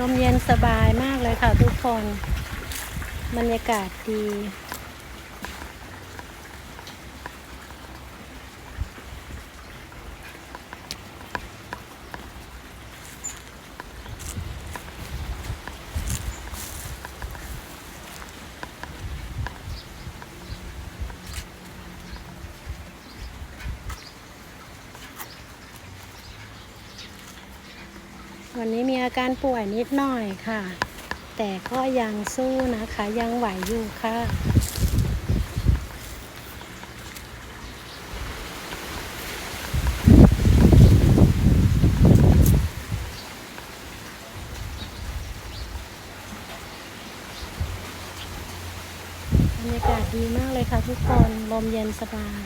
ลมเย็นสบายมากเลยค่ะทุกคน บรรยากาศดี วันนี้มีอาการป่วยนิดหน่อยค่ะ แต่ก็ยังสู้นะคะ ยังไหวอยู่ค่ะบรรยากาศดีมากเลยค่ะทุกคน ลมเย็นสบาย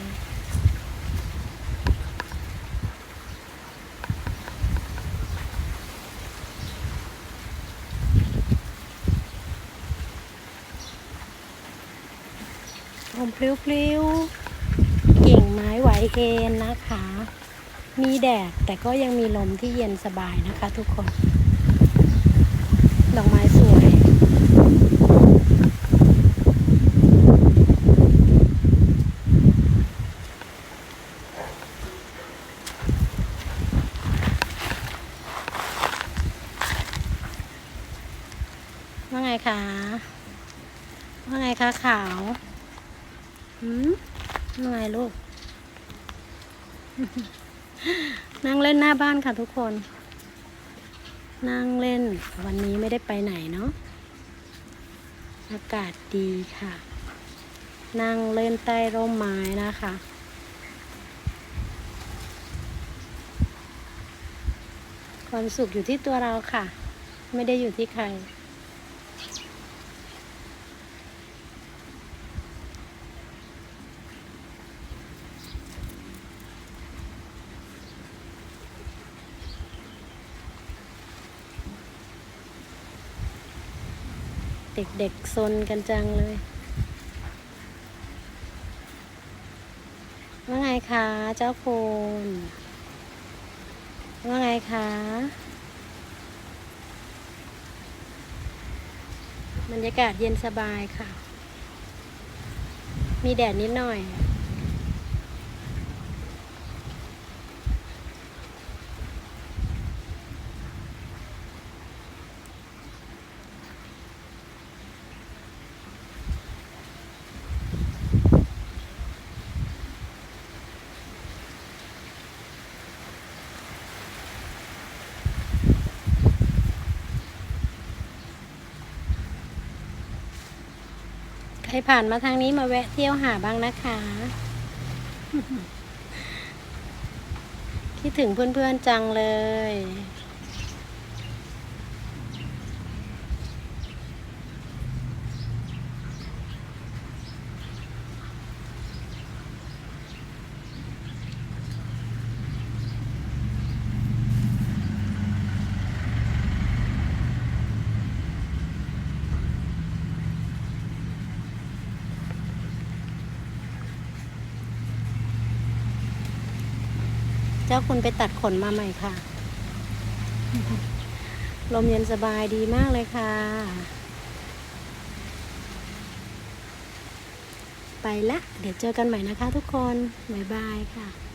มพลิ้วๆกิ่งไม้ไหวเอ็นนะคะ มีแดดแต่ก็ยังมีลมที่เย็นสบายนะคะ ทุกคน ดอกไม้สวยว่าไงคะ ว่าไงคะขาว หืมว่าไงลูก นั่งเล่นหน้าบ้านค่ะทุกคน นั่งเล่น วันนี้ไม่ได้ไปไหนเนาะ อากาศดีค่ะ นั่งเล่นใต้ร่มไม้นะคะความสุขอยู่ที่ตัวเราค่ะ ไม่ได้อยู่ที่ใคร เด็กๆซนกันจังเลย ว่าไงคะ เจ้าคนว่าไงคะ บรรยากาศเย็นสบายค่ะ มีแดดนิดหน่อย ครผ่านมาทางนี้มาแวะเที่ยวหาบ้างนะคะ คิดถึงเพื่อนๆจังเลย จ้าคุณไปตัดขนมาใหม่ค่ะ ลมเย็นสบายดีมากเลยค่ะ ไปละ เดี๋ยวเจอกันใหม่นะคะทุกคน บ๊ายบายค่ะ